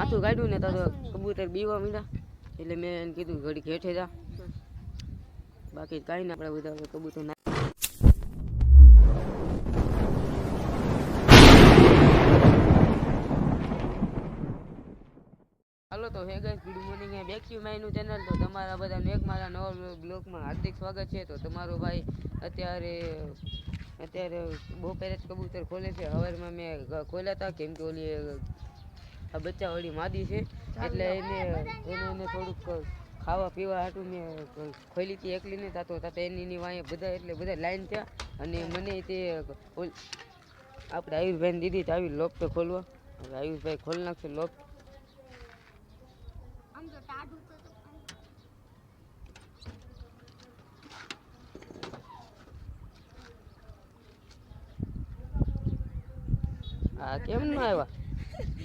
માથું કાઢ્યું ને તો કબૂતર બીવા મીડા. એટલે મેં એને કીધું ઘડી ઘેઠે જા. બાકી કાંઈ ના આપણે બધા કબૂતર ના હાલો, તો હે ગાઈસ ગુડ મોર્નિંગ એ બેક યુ માયનું ચેનલ તો તમારા બધાને એક મારા નવા બ્લોગમાં હાર્દિક સ્વાગત છે. તો તમારો ભાઈ અત્યારે અત્યારે બપોરે જ કબૂતર ખોલે છે. હવારમાં મેં ખોલ્યા હતા. કેમ કે ઓલી આ બચ્ચા વળી માદી છે. એટલે એને એને થોડુંક ખાવા પીવા હાટું મેં ખોલી હતી એકલી ને તાતો તાતે એની વાંહે બધા એટલે બધા લાઈન થયા. અને મને તે આપણે આયુષભાઈને દીધી તો આવી લોક તો ખોલવા. હવે આયુષભાઈ ખોલી નાખશે લોક હા કેમ ના આવ્યા?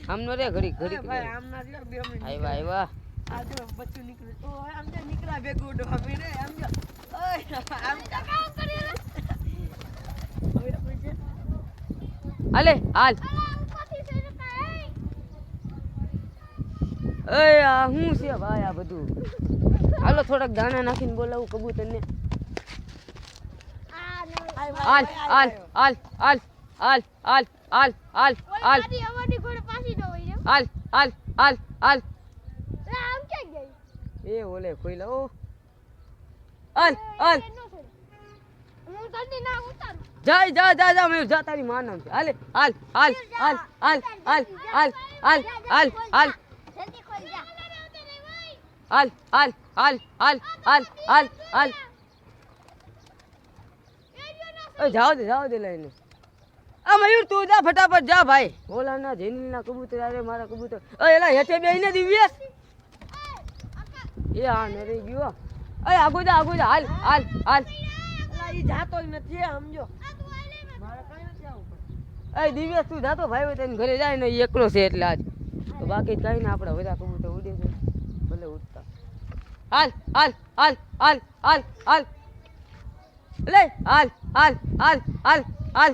આમ નો રે ઘડી ઘડી ભાઈ આમ ના લ્યો બે મિનિટ. આવ્યા આવ્યા આ જો બચ્ચું નીકળ્યું ઓ આમ તો નીકળા બે ભેગું હવે રે આમ જો. ઓય આમ તો કામ કરી રે હાલે હાલ. એ આ શું છે ભાઈ આ બધું? હાલો થોડાક દાણા નાખીને બોલાવું કબૂતરને. આય હાલ હાલ હાલ હાલ હાલ હાલ હાલ હાલ. હાલ હાલ હાલ હાલ હાલ. એ ઓલે કોઈ લો હાલ હાલ. જા જા જા જા મેં જા તારી માં નામ છે. હાલે હાલ હાલ હાલ હાલ હાલ હાલ હાલ હાલ હાલ. હાલ હાલ હાલ હાલ હાલ હાલ હાલ. એ જાઓ દે જાઓ દે લઈને. આ મયુર તું જા ફટાફટ જા ભાઈ. ઓલા ના જેની ના કબૂતર અરે મારા કબૂતર. એ એલા હેઠે બેહીને દિવ્ય એ આ રહી ગયો. એ આગુ જા આગુ જા. હાલ હાલ હાલ. અલા ઈ જાતો જ નથી સમજો. મારે કાંઈ નથી આવું દિવ્યેશ તું જાતો ભાઈ હોય તને ઘરે જાય ને એકલો છે એટલે આજ. તો બાકી કઈ ના આપણે બધા કબૂતર ઉડે છે. ભલે ઉડતા. હાલ હાલ હાલ હાલ હાલ હાલ. લે હાલ હાલ હાલ હાલ હાલ.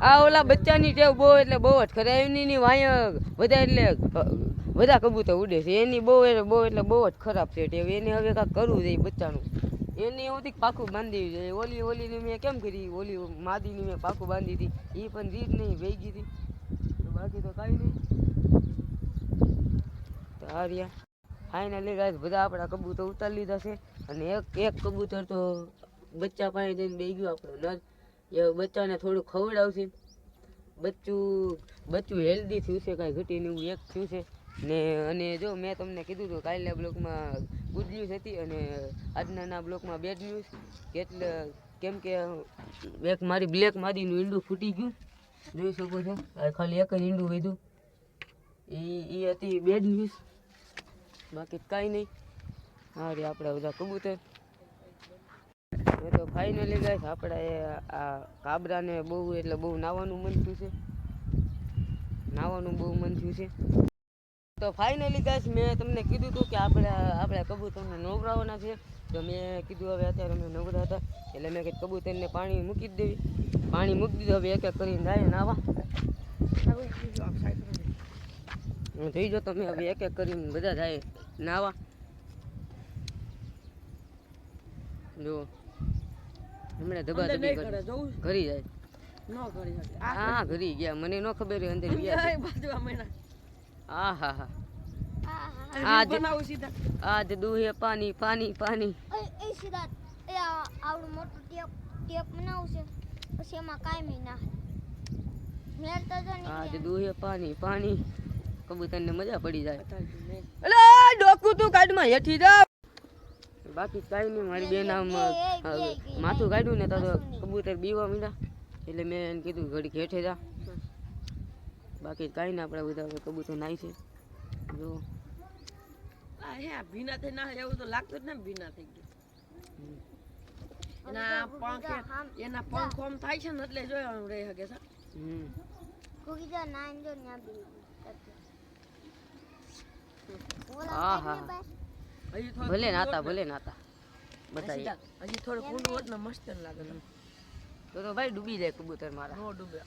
આ ઓલા બચ્ચાની ટેવ બહુ એટલે બહુ જ ખરા. એની વાય બધા એટલે બધા કબૂતર ઉડે છે. એની બહુ એટલે બહુ એટલે બહુ જ ખરાબ છે ટેવ. એને હવે કાંઈક કરવું જોઈએ બચ્ચાનું. એને એવું થી પાકું બાંધી જોઈએ ઓલી ઓલીની મેં કેમ કરી? ઓલી માદીની મેં પાકું બાંધી હતી એ પણ રીત નહીં, ભેગી હતી. તો બાકી તો કાંઈ નહીં. તો હાર્યા ફાઇનલી ગાય બધા આપણા કબૂતર ઉતારી લીધા છે. અને એક એક કબૂતર તો બચ્ચા પાસે જઈને બે ગયું, આપણો નર. એ બચ્ચાને થોડું ખવડાવશે. બચ્ચું બચ્ચું હેલ્ધી થયું છે, કાંઈ ઘટીને એવું એક થયું છે. ને અને જો મેં તમને કીધું હતું કાલના બ્લોકમાં ગુડ ન્યૂઝ હતી અને આજના બ્લોકમાં બેડ ન્યૂઝ એટલે કેમ કે એક મારી બ્લેક માદીનું ઈંડું ફૂટી ગયું. જોઈ શકો છો ખાલી એક જ ઈંડું વધ્યું. એ એ હતી બેડ ન્યૂઝ બાકી કાંઈ નહીં. હા રે આપણે બધા કબૂતર. હવે તો ફાઇનલી ગાઈસ આપણે આ કાબરાને બહુ એટલે બહુ નાવાનું મન થયું છે. નાવાનું બહુ મન થયું છે. તો ફાઇનલી ગાઈસ મેં તમને કીધું હતું કે આપણે આપણે કબૂતરને નવરાવવાના છે. તો મેં કીધું હવે અત્યારે અમે નવરા હતા. એટલે મેં કીધું કબૂતરને પાણી મૂકી દેવી. પાણી મૂકી દીધું, હવે એક એક કરીને જાય નાવા. હું જોઈ જો તમે હવે એક એક કરીને બધા જાય નાવા. જો. હમણાં ધબા ધબી કરે. ઘરી જાય. નો ઘરી હા ઘરી. ગયા. મને નો ખબર હોય અંદર ગયા આ બાજુ આ મહિના હા હા હા. આ આ બનાવું સીધા. આજ દુહે પાણી પાણી પાણી. એ સીધા એ આવડું મોટું ટેપ ટેપ બનાવું છે. પછી એમાં કાંઈ ના મેર તો જો ને આજ દુહે પાણી પાણી. કબૂતરને મજા પડી જાય. એટલે ડોકું તું કાઢમાં હેઠી જા. બાકી કાંઈ નહીં મારી બેન આમ માથું કાઢ્યું ને તો. કબૂતર બીવા મીડા એટલે મેં એને કીધું ઘડી ઘેઠે જા. બાકી કાંઈ ના આપણે બધા કબૂતર નાય છે. જો. હે ભીના થઈ ના એવું તો લાગતું જ ને ભીના થઈ ગયા. એના પાંખ એના પંખ ઓમ થાય છે ને એટલે જોયો આમ રહી શકે છે હમ. કુકી જો ન્યા બી ભલે નાતા ભલે નાતા. બધા બધા હજી થોડું ઊંડું હોત ને મસ્ત લાગે. તો. તો ભાઈ ડૂબી જાય કબૂતર મારા. નો ડૂબે.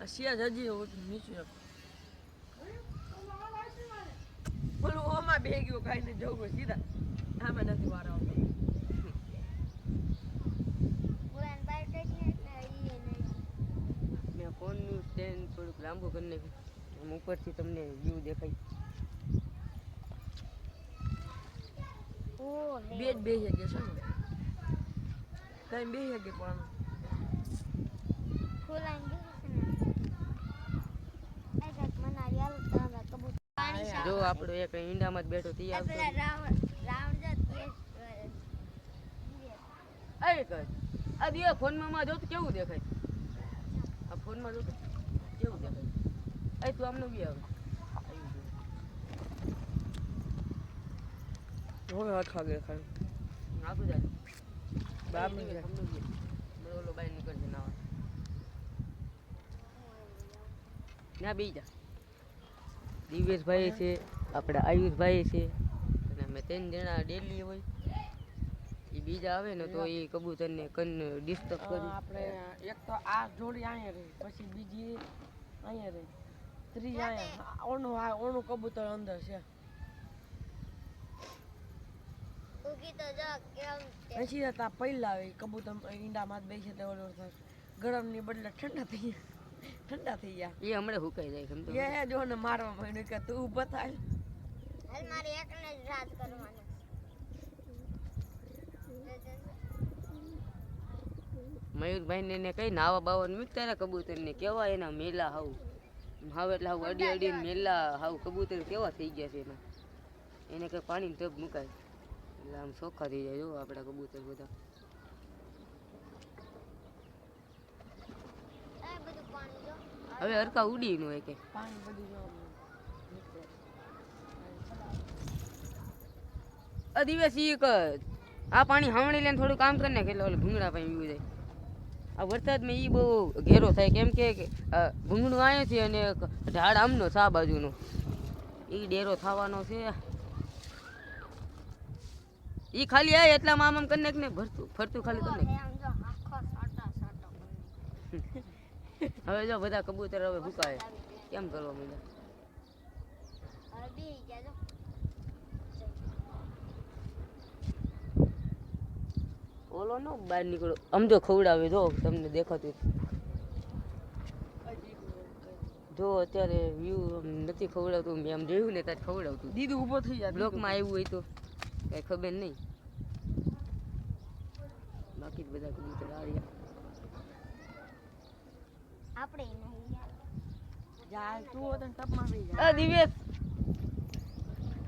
આ સિયાજ હજી ઓછું બોલું ઓમાં બે ગયું ખાઈને જવું હોય સીધા. આમાં નથી વાર આવતો. ફોનનું સ્ટેન્ડ થોડુંક લાંબુ કરી નાખ્યું. ઉપરથી તમને વ્યૂ દેખાય. બે જ બે શકે છે ને કઈ બે શકે પણ? જો આપણો એક ઈંડામાં જ બેઠો તૈયાર આવતો રાવણ રાવણ અરે કર આ બે ફોનમાં માં જો તો કેવું દેખાય? આ ફોનમાં જો તો કેવું દેખાય? એ તું આમનું બી આવે આવ્યું જો. હવે હાથ વાગે ખાઈ. આગળ જાય. બાર મિનિટ ઓલો બાય નીકળશે નાવા. ના બીજા દિવેશભાઈ છે આપણા આયુષભાઈ છે અને અમે ત્રણ જણા ડેલી હોય. એ બીજા આવે ને તો એ કબૂતરને કન ડિસ્ટર્બ કરી. આપણે એક તો આ જોડી અહીંયા રહી પછી બીજી અહીંયા રહી. ત્રીજી અહીંયા ઓનું આ ઓનું કબૂતર અંદર છે. ઉગી તો જો કેમ પછી હતા પહેલા આવે કબૂતર ઈંડામાં બેસે તે ઓલું ગરમની બદલે ઠંડા થઈ ગયા. ઠંડા થઈ ગયા. એ હમણાં હુકાઈ જાય સમજો એ જો ને મારવા માંડ્યું કે તું ઊભો થાય. હાલ મારે એકને જ રાત કરવાની. મયુરભાઈ ને કઈ નાવા બાવા મૂક તારા કબૂતર ને કેવા એના મેલા હાવ? હાવ એટલે હાવ અડી અડી મેલા હાવ કબૂતર કેવા થઈ ગયા છે એના? એને કઈ પાણી ટબ મુકાય. એટલે આમ ચોખ્ખા થઈ જાય? જો આપણા કબૂતર બધા. આ બધું પાણી જો. હવે હરકા ઉડી નું કે પાણી બધું જો નીકળે. આ દિવસ એક આ પાણી હાવણી લઈને થોડું કામ કરીને નાખે એટલે ઓલા ભૂંગળા પાણી પીવું જાય. આ વરસાદમાં ઈ બહુ ઘેરો થાય કેમ કે ભૂંગળું આવે છે અને ઢાળ આમનો સા બાજુનો. એ ડેરો થવાનો છે. ઈ ખાલી આય એટલામાં આમ આમ કરી નાખ ને ભરતું ફરતું ખાલી કરી નાખ. હવે જો બધા કબૂતર હવે ભૂકાય કેમ કરવા માંડ્યા? ઓલો નો બહાર નીકળો. આમ જો ખવડાવે જો તમને દેખાતું જો અત્યારે વ્યૂ નથી ખવડાવતું મેં આમ જોયું ને ત્યારે ખવડાવતું. દીદી ઊભો થઈ જાય બ્લોકમાં આવ્યું હોય તો. કઈ ખબર નહીં બાકી જ બધા કબૂતર આવ્યા આપણે નહીં યાર જા તું હોત ને ટપમાં બી જા આ દિવેશ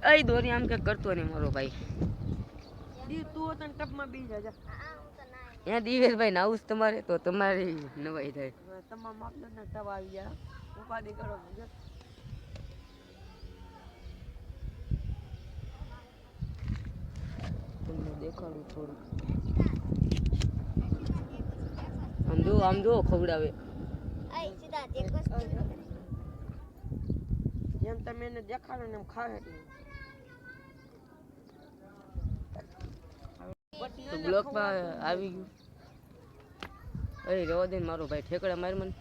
અય દોરી આમ કે કરતો નહીં મારો ભાઈ દી તું હોત ને ટપમાં બી જા જા આ હું તો ના ત્યાં દિવેશભાઈ નાવું જ તમારે તો તમારી નવાઈ થાય હવે તમામ માપદંડ ને ટપ આવી ગયા ઉપાધિ કરો જો. તમને દેખાડું થોડું. આમ જો આમ જો ખવડાવે. જેમ તમે એને દેખાડો ને એમ ખાવે એટલે. બ્લોકમાં આવી ગયું. અરે રવા દે મારો ભાઈ ઠેકડા માર મને.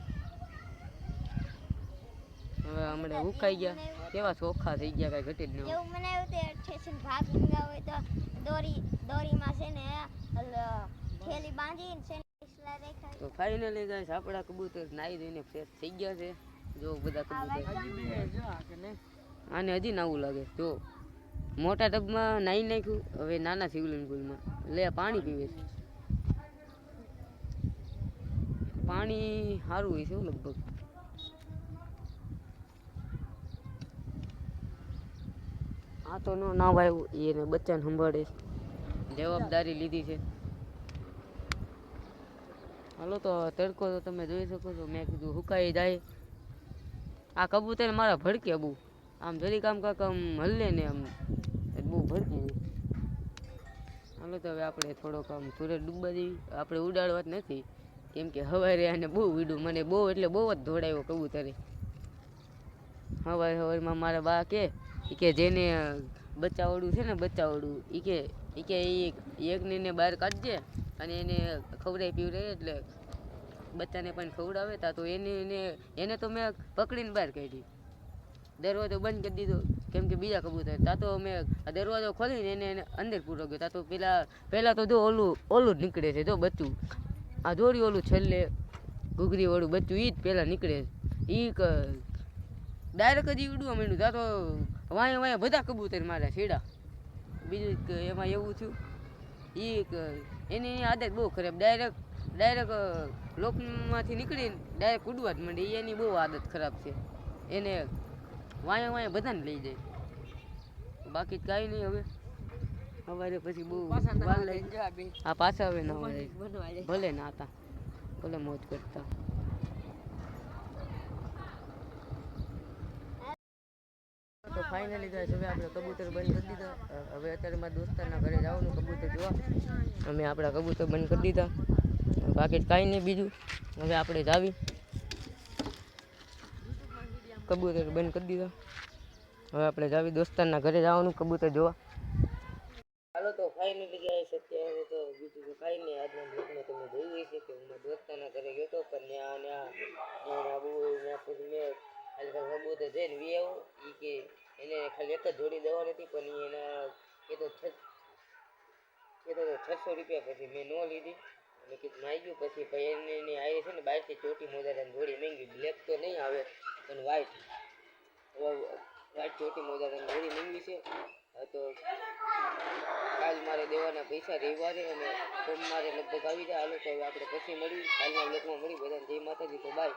હવે હમણે ઉકાઈ ગયા. કેવા ચોખ્ખા થઈ ગયા કઈ ઘટી જ નહીં એવું મને એવું તે ઠેસન ભાગ લીધા હોય તો દોરી દોરીમાં છે ને થેલી બાંધીને છે તો ફાઇનલી ગાઈસ આપણા કબૂતર નાઈ ધોઈને ફ્રેશ થઈ ગયા છે. જો બધા કબૂતર. આને હજી નાવું લાગે. જો મોટા ટબમાં નાઈ નાખ્યું હવે નાના શિવલિંગ પુલમાં. લે પાણી પીવે છે. પાણી સારું હોય છે લગભગ. આ તો નો ના વાયું એને બચ્ચાને સંભાળે. જવાબદારી લીધી છે. હાલો તો તડકો તો તમે જોઈ શકો છો. મેં કીધું હુકાઈ જાય. આ કબૂતર મારા ભડકે બહુ. આમ જરીક આમ કાંક આમ હલ્લે ને આમ. બહુ છે. હાલો તો હવે આપણે થોડોક આમ સૂરજ ડૂબવા દેવી આપણે ઉડાડવા જ નથી. કેમ કે હવારે આને બહુ વીડું મને બહુ એટલે બહુ જ ધોડાયો કબૂતરે. હવાર હવારમાં મારા બા કે કે જેને બચ્ચાવાળું છે ને બચ્ચાવાળું એ કે એ કે એ એકને બહાર કાઢજે અને એને ખવડાવી પીવડે એટલે બચ્ચાને પણ ખવડાવે. તા તો એને એને એને તો મેં પકડીને બહાર કાઢી. દરવાજો બંધ કરી દીધો, કેમ કે બીજા કબૂતર. તા તો મેં દરવાજો ખોલીને એને એને અંદર પૂરો ગયો. તા તો પેલા પહેલાં તો જો ઓલું ઓલું જ નીકળે છે જો બચ્ચું. આ જોડી ઓલું છેલ્લે ઘૂઘરીવાળું બચ્ચું એ જ પહેલાં નીકળે છે. એ ડાયરેક્ટ જ ઉડવા માંડ્યું. તા તો વાંય વાંય બધા કબૂતર માર્યા છેડા બીજું એમાં એવું થયું એ એની આદત બહુ ખરાબ. ડાયરેક્ટ ડાયરેક્ટ લોકમાંથી નીકળીને ડાયરેક્ટ ઉડવા જ માંડે. એની બહુ આદત ખરાબ છે. એને વાંયા વાંયા બધાને લઈ જાય. બાકી કાંઈ નહીં હવે. સવારે પછી બહુ આ પાછા હવે ના ભલે ના હતા ભલે મોજ કરતા. ફાઇનલી ગાઈસ હવે આપણે કબૂતર બંધ કરી દીધા. હવે અત્યારે મારા દોસ્તારના ઘરે જવાનું કબૂતર જોવા. અમે આપણા કબૂતર બંધ કરી દીધા. બાકી કાંઈ નહીં બીજું. હવે આપણે જાવી કબૂતર બંધ કરી દીધા. હવે આપણે જાવી દોસ્તારના ઘરે જવાનું કબૂતર જોવા. હાલો તો ફાઇનલી છે અત્યારે તો બીજું તો કાંઈ નહીં. આજના બ્લોગમાં તમે જોયું હશે કે હું દોસ્તાના ઘરે ગયો હતો. પણ ત્યાં ત્યાં આબુ ત્યાં પછી મેં ખાલી કબૂતર જઈને વી આવું. એ કે એને ખાલી એક જ જોડી દેવાની હતી, પણ એના એ તો એ તો છસો રૂપિયા પછી મેં ન લીધી. અને કીધું આવી ગયું. પછી ભાઈ એને એની આવી છે ને બહારથી ચોટી મોજારાની જોડી મેંગી. બ્લેક તો નહીં આવે, પણ વ્હાઈટ વ્હાઈટ ચોટી મોજારાની જોડી મેંગી છે. તો કાલ મારે દેવાના પૈસા રવિવારે અને સોમવારે લગભગ આવી જાય તો હવે આપણે પછી મળી કાલના બ્લોકમાં મળી બધાને જય માતાજી. તો બાય